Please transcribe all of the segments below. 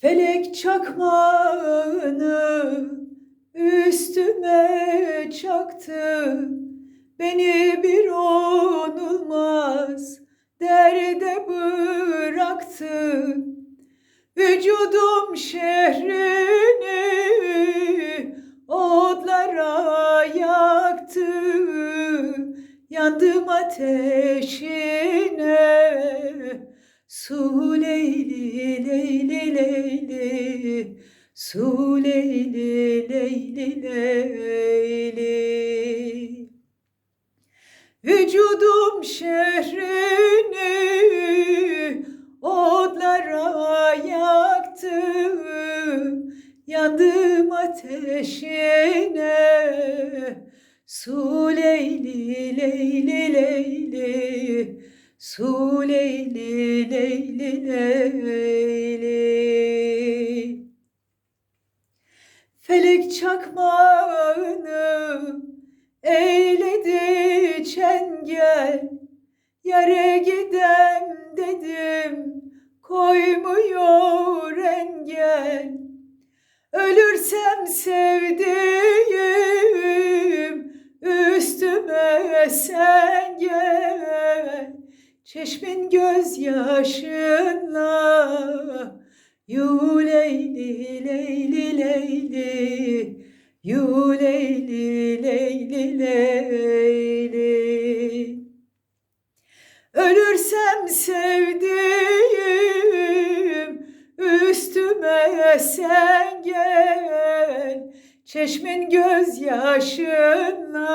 Felek çakmağını üstüme çaktı. Beni bir onulmaz derde bıraktı. Vücudum şehrini odlara yaktı. Yandım ateşine Su leyli leyli leyli. Su leyli leyli leyli. Vücudum şehrini odlara yaktı. Yandım ateşine. Su leyli leyli leyli Su leyli leyli leyli Felek çakmağını eyledi çengel. Yere gidem dedim koymuyor engel. Ölürsem sevdiğim üstüme sen gel Çeşmin gözyaşınla Yu leyli leyli leyli Yu leyli leyli leyli Ölürsem sevdiğim üstüme sen gel. Çeşmin gözyaşınla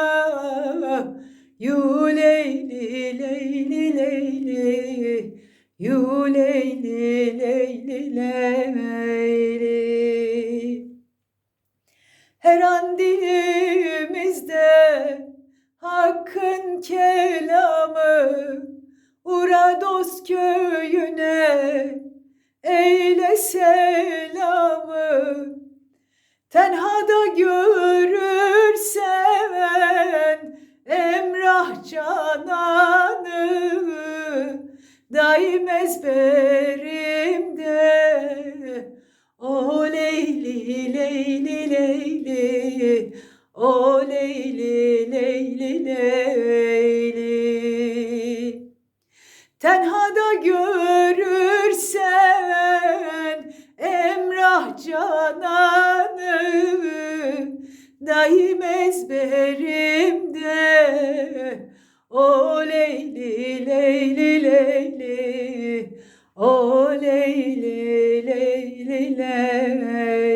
Yu leyli leyli leyli. Yu leyli leyli leyli. Her an dilimizde Hakkın kelamı Ura dost köyüne Eyle selamı. Tenhada görürsen Daim ezberimde. O leyli leyli. Leyli O leyli leyli. Leyli Tenhada görürsen Emrah cananı Daim ezberimde. O leyli o ley ley ley ley ley.